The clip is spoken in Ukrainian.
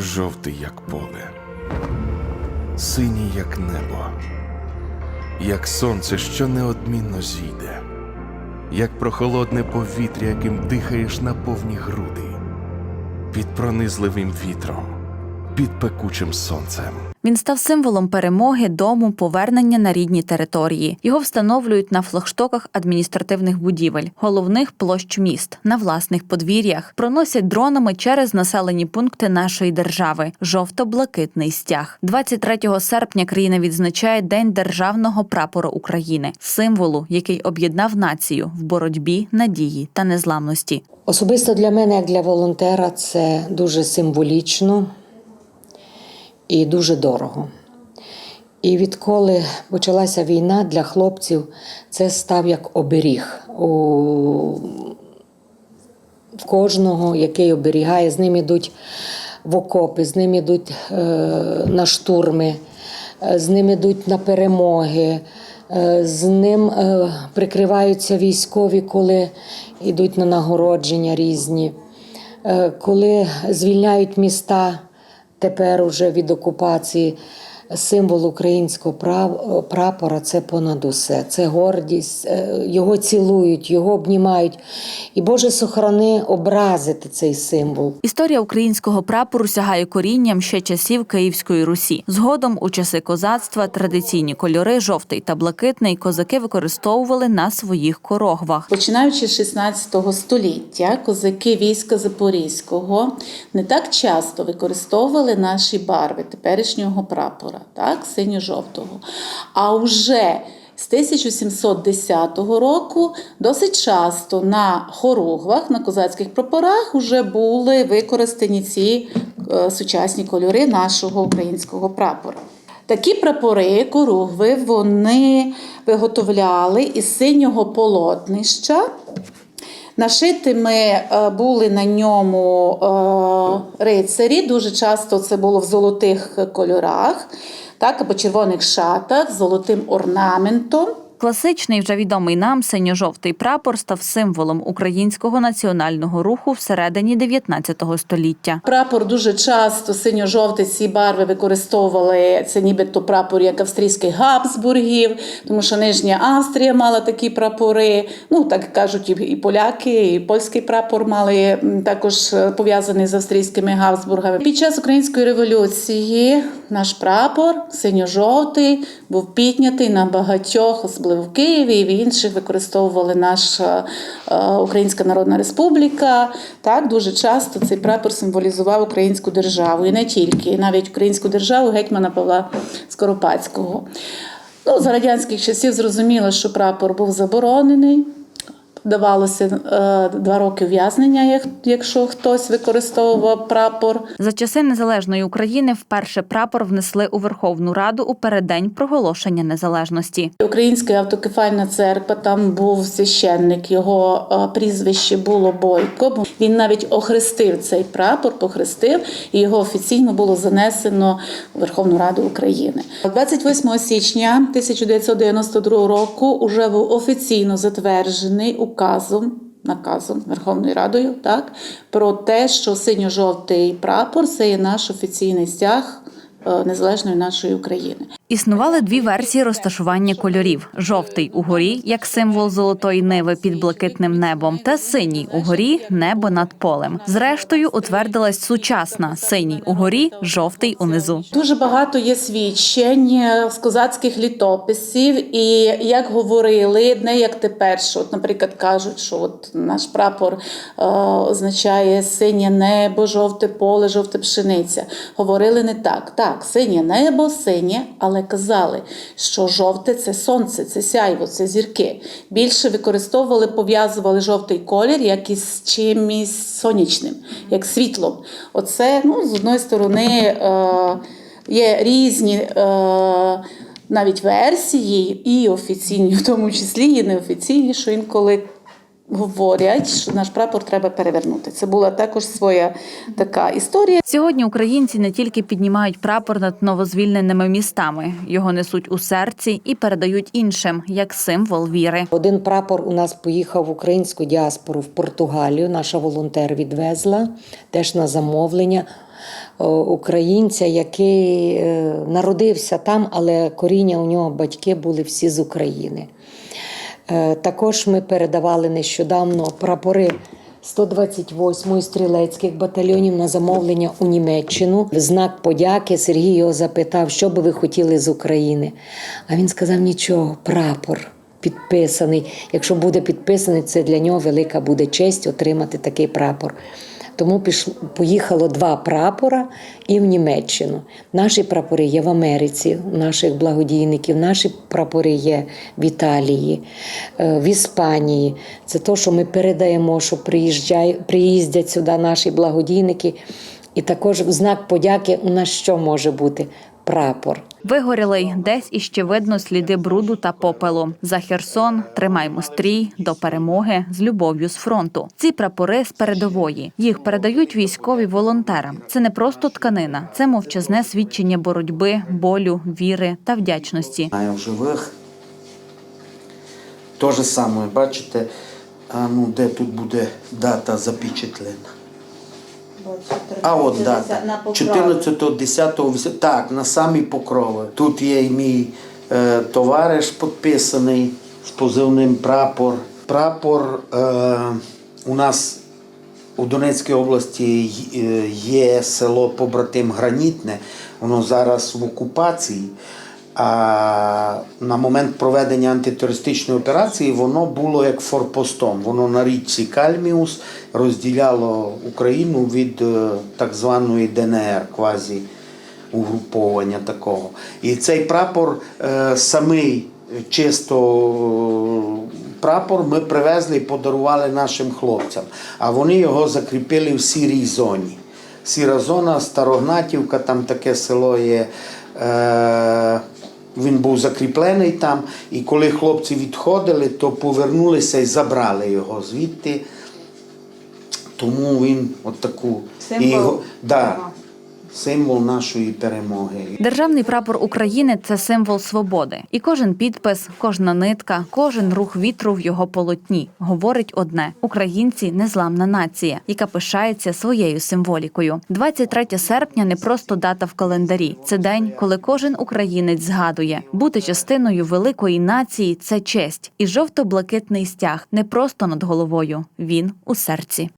жовтий, як поле, синій, як небо, як сонце, що неодмінно зійде, як прохолодне повітря, яким дихаєш на повні груди, під пронизливим вітром, під пекучим сонцем. Він став символом перемоги, дому, повернення на рідні території. Його встановлюють на флагштоках адміністративних будівель, головних площ міст, на власних подвір'ях, проносять дронами через населені пункти нашої держави. Жовто-блакитний стяг. 23 серпня країна відзначає День державного прапору України, символу, який об'єднав націю в боротьбі, надії та незламності. Особисто для мене, як для волонтера, це дуже символічно і дуже дорого. І відколи почалася війна для хлопців, це став як оберіг у кожного, який оберігає. З ним йдуть в окопи, з ним йдуть е, на штурми, е, з ним йдуть на перемоги, е, з ним прикриваються військові, коли йдуть на нагородження різні, коли звільняють міста тепер уже від окупації. Символ українського прав- прапора це понад усе. Це гордість. е, Його цілують, його обнімають. І Боже сохрани образити цей символ. Історія українського прапору сягає корінням ще часів Київської Русі. Згодом, у часи козацтва, традиційні кольори жовтий та блакитний козаки використовували на своїх корогвах. Починаючи з 16 століття, козаки війська Запорізького не так часто використовували наші барви теперішнього прапора, так, синьо-жовтого. А вже з 1710 року досить часто на хоругвах, на козацьких прапорах вже були використані ці е, сучасні кольори нашого українського прапора. Такі прапори, коругви, вони виготовляли із синього полотнища. Нашитими ми були на ньому е, рицарі. Дуже часто це було в золотих кольорах, так, або червоних шатах з золотим орнаментом. Класичний, вже відомий нам синьо-жовтий прапор став символом українського національного руху всередині 19 століття. Прапор дуже часто синьо-жовтий ці барви використовували. Це нібито прапор як австрійських Габсбургів, тому що Нижня Австрія мала такі прапори. Ну так кажуть, і, поляки, і польський прапор мали також е, пов'язаний з австрійськими Габсбургами. Під час української революції наш прапор синьо-жовтий був піднятий на багатьох, особливо в Києві і в інших використовували наша е, Українська Народна Республіка. Так, дуже часто цей прапор символізував українську державу і не тільки, і навіть українську державу гетьмана Павла Скоропадського. Ну, за радянських часів зрозуміло, що прапор був заборонений. Давалося е, два роки ув'язнення, як- якщо хтось використовував прапор. За часи незалежної України вперше прапор внесли у Верховну Раду у переддень проголошення незалежності. Українська автокефальна церква, там був священник, його е, прізвище було Бойко. Він навіть охрестив цей прапор, похрестив, і його офіційно було занесено у Верховну Раду України. 28 січня 1992 року уже був офіційно затверджений указом. Наказом Верховною Радою, так про те, що синьо-жовтий прапор це є наш офіційний стяг е, незалежної нашої України. Існували дві версії розташування кольорів: жовтий угорі, як символ золотої ниви під блакитним небом, та синій угорі небо над полем. Зрештою, утвердилась сучасна синій угорі, жовтий унизу. Дуже багато є свідчень е, з козацьких літописів, і як говорили, не як тепер, що, от, наприклад, кажуть, що от наш прапор е, означає синє небо, жовте поле, жовте пшениця. Говорили не так. Так, синє небо, синє, але казали, що жовте це сонце, це сяйво, це зірки. Більше використовували, пов'язували жовтий колір як із чимось сонячним, як світлом. Оце ну, з одної сторони. Е, Є різні е, навіть версії, і офіційні, в тому числі, і неофіційні, що інколи говорять, що наш прапор треба перевернути. Це була також своя така історія. Сьогодні українці не тільки піднімають прапор над новозвільненими містами, його несуть у серці і передають іншим як символ віри. Один прапор у нас поїхав в українську діаспору в Португалію. Наша волонтер відвезла теж на замовлення. українця, який е, народився там, але коріння у нього батьки були всі з України. Е, Також ми передавали нещодавно прапори 128-ї стрілецьких батальйонів на замовлення у Німеччину. В знак подяки Сергій його запитав, що би ви хотіли з України. А він сказав: нічого, прапор підписаний. Якщо буде підписаний, це для нього велика буде честь отримати такий прапор. Тому поїхало два прапора і в Німеччину. Наші прапори є в Америці, наших благодійників, наші прапори є в Італії, е, в Іспанії. Це те, що ми передаємо, що приїздять сюди наші благодійники. І також в знак подяки у нас що може бути? Прапор. Вигорілий десь іще видно сліди бруду та попелу. За Херсон тримаймо стрій до перемоги з любов'ю з фронту. Ці прапори з передової. Їх передають військові волонтерам. Це не просто тканина, це мовчазне свідчення боротьби, болю, віри та вдячності. знаю в живих. То же саме, бачите, а ну де тут буде дата запечатлена. А от дата. 14, 10, 8, так, на самі покрови. Тут є і мій е, товариш підписаний з позивним прапор. Прапор е, у нас у Донецькій області е, є село побратим Гранітне, воно зараз в окупації. А на момент проведення антитерористичної операції воно було як форпостом. Воно на річці Кальміус розділяло Україну від е, так званої ДНР, квазі угруповання такого. І цей прапор е, самий чисто е, прапор ми привезли і подарували нашим хлопцям. А вони його закріпили в сірій зоні. Сіра зона, Старогнатівка, там таке село є. Е, він був закріплений там, і коли хлопці відходили, то повернулися і забрали його звідти. Тому він от таку Символ. і його- да, символ нашої перемоги. Державний прапор України це символ свободи, і кожен підпис, кожна нитка, кожен рух вітру в його полотні говорить одне: українці незламна нація, яка пишається своєю символікою. 23 серпня не просто дата в календарі. Це день, коли кожен українець згадує бути частиною великої нації це честь, і жовто-блакитний стяг не просто над головою, він у серці.